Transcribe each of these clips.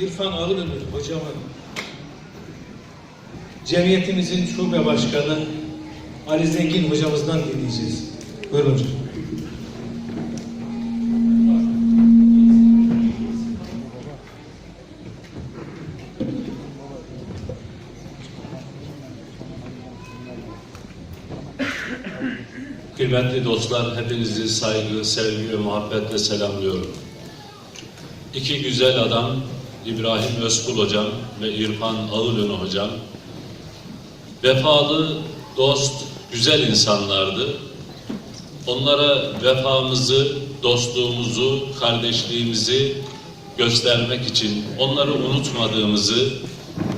İrfan Arıdemir hocamın cemiyetimizin şube başkanı Ali Zengin hocamızdan dinleyeceğiz. Buyurun hocam. Kıymetli dostlar, hepinizi saygı, sevgi ve muhabbetle selamlıyorum. İki güzel adam, İbrahim Özkul hocam ve İrfan Ağılönü hocam, vefalı, dost, güzel insanlardı. Onlara vefamızı, dostluğumuzu, kardeşliğimizi göstermek için, onları unutmadığımızı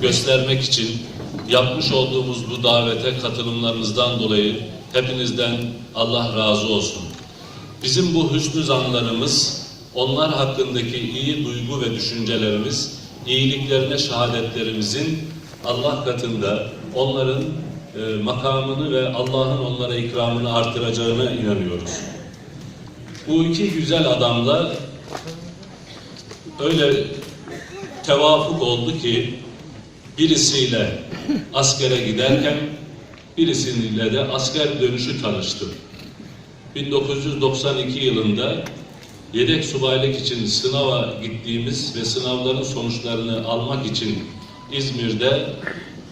göstermek için yapmış olduğumuz bu davete katılımlarınızdan dolayı hepinizden Allah razı olsun. Bizim bu hüsnü zanlarımız, onlar hakkındaki iyi duygu ve düşüncelerimiz, iyiliklerine şehadetlerimizin Allah katında onların e, makamını ve Allah'ın onlara ikramını artıracağına inanıyoruz. Bu iki güzel adamla öyle tevafuk oldu ki birisiyle askere giderken birisiyle de asker dönüşü tanıştım. 1992 yılında yedek subaylık için sınava gittiğimiz ve sınavların sonuçlarını almak için İzmir'de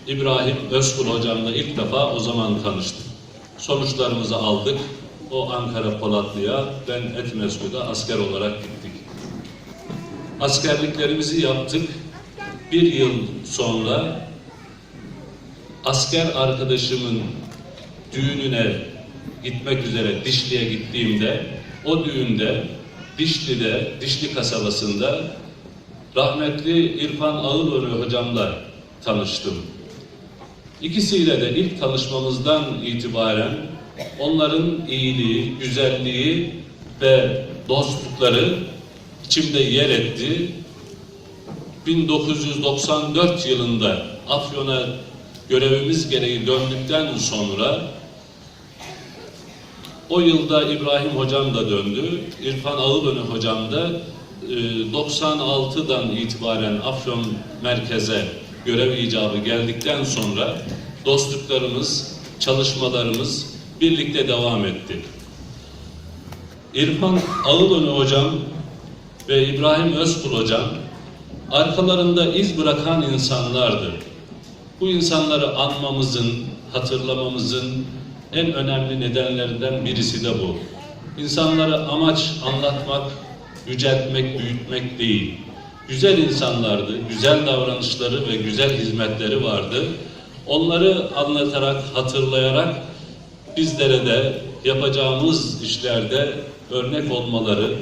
İbrahim Özkul hocamla ilk defa o zaman tanıştım. Sonuçlarımızı aldık. O Ankara Polatlı'ya, ben Etmeskut'a asker olarak gittik. Askerliklerimizi yaptık. Bir yıl sonra asker arkadaşımın düğününe gitmek üzere Dişli'ye gittiğimde o düğünde Dişli'de, Dişli kasabasında rahmetli İrfan Ağılörü hocamla tanıştım. İkisiyle de ilk tanışmamızdan itibaren onların iyiliği, güzelliği ve dostlukları içimde yer etti. 1994 yılında Afyon'a görevimiz gereği döndükten sonra o yılda İbrahim hocam da döndü. İrfan Ağılönü hocam da e, 96'dan itibaren Afyon merkeze görev icabı geldikten sonra dostluklarımız, çalışmalarımız birlikte devam etti. İrfan Ağılönü hocam ve İbrahim Özkul hocam arkalarında iz bırakan insanlardı. Bu insanları anmamızın, hatırlamamızın en önemli nedenlerinden birisi de bu. İnsanları amaç anlatmak, yüceltmek, büyütmek değil. Güzel insanlardı, güzel davranışları ve güzel hizmetleri vardı. Onları anlatarak, hatırlayarak bizlere de yapacağımız işlerde örnek olmaları,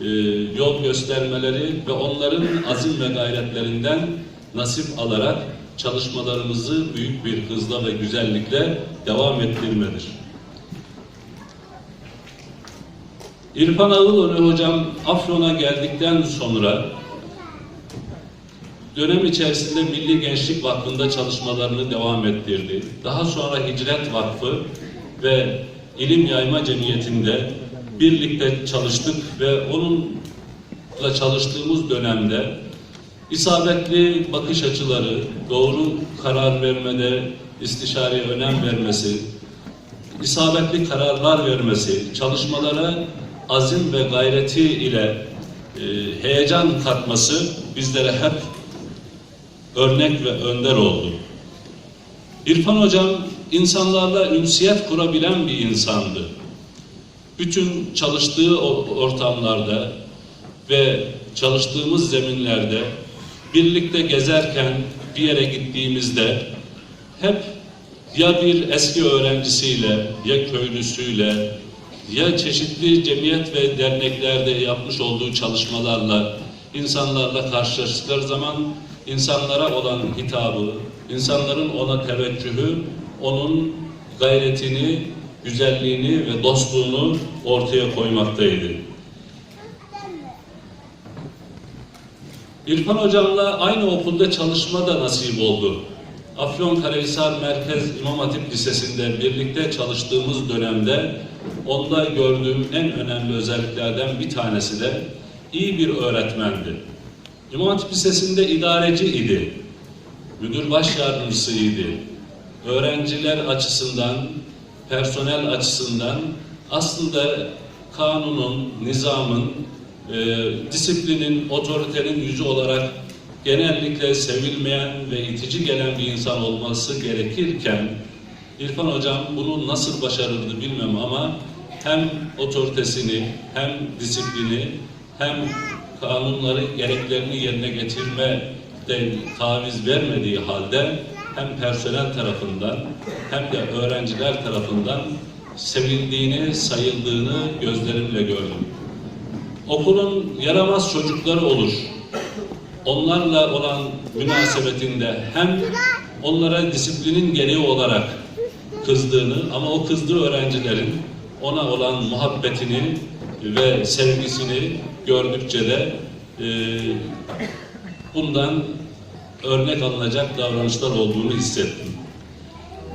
e, yol göstermeleri ve onların azim ve gayretlerinden nasip alarak çalışmalarımızı büyük bir hızla ve güzellikle devam ettirmedir. İrfan Ağılöne hocam Afyon'a geldikten sonra dönem içerisinde Milli Gençlik Vakfı'nda çalışmalarını devam ettirdi. Daha sonra Hicret Vakfı ve İlim Yayma Cemiyeti'nde birlikte çalıştık ve onunla çalıştığımız dönemde isabetli bakış açıları, doğru karar vermede istişareye önem vermesi, isabetli kararlar vermesi, çalışmalara azim ve gayreti ile e, heyecan katması bizlere hep örnek ve önder oldu. İrfan Hocam insanlarla ünsiyet kurabilen bir insandı. Bütün çalıştığı ortamlarda ve çalıştığımız zeminlerde birlikte gezerken bir yere gittiğimizde hep ya bir eski öğrencisiyle ya köylüsüyle ya çeşitli cemiyet ve derneklerde yapmış olduğu çalışmalarla insanlarla karşılaştıkları zaman insanlara olan hitabı, insanların ona teveccühü, onun gayretini, güzelliğini ve dostluğunu ortaya koymaktaydı. İrfan Hocam'la aynı okulda çalışma da nasip oldu. Afyonkarahisar Merkez İmam Hatip Lisesi'nde birlikte çalıştığımız dönemde onda gördüğüm en önemli özelliklerden bir tanesi de iyi bir öğretmendi. İmam Hatip Lisesi'nde idareci idi. Müdür baş yardımcısıydı. Öğrenciler açısından, personel açısından aslında kanunun, nizamın, e, disiplinin, otoritenin yüzü olarak genellikle sevilmeyen ve itici gelen bir insan olması gerekirken İrfan Hocam bunu nasıl başarırdı bilmem ama hem otoritesini, hem disiplini, hem kanunları gereklerini yerine getirmeden taviz vermediği halde hem personel tarafından hem de öğrenciler tarafından sevildiğini, sayıldığını gözlerimle gördüm. Okulun yaramaz çocukları olur. Onlarla olan münasebetinde hem onlara disiplinin gereği olarak kızdığını ama o kızdığı öğrencilerin ona olan muhabbetini ve sevgisini gördükçe de e, bundan örnek alınacak davranışlar olduğunu hissettim.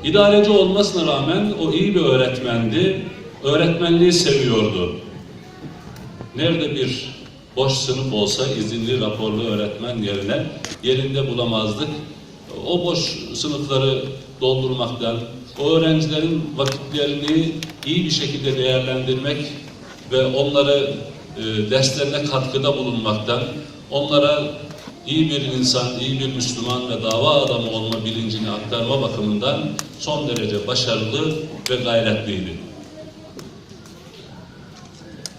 İdareci olmasına rağmen o iyi bir öğretmendi. Öğretmenliği seviyordu. Nerede bir boş sınıf olsa izinli raporlu öğretmen yerine yerinde bulamazdık. O boş sınıfları doldurmaktan, o öğrencilerin vakitlerini iyi bir şekilde değerlendirmek ve onları e, derslerine katkıda bulunmaktan, onlara iyi bir insan, iyi bir Müslüman ve dava adamı olma bilincini aktarma bakımından son derece başarılı ve gayretliydi.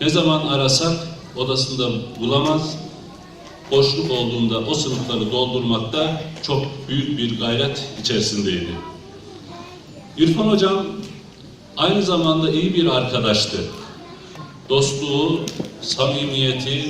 Ne zaman arasak odasında bulamaz, boşluk olduğunda o sınıfları doldurmakta çok büyük bir gayret içerisindeydi. İrfan Hocam aynı zamanda iyi bir arkadaştı. Dostluğu, samimiyeti,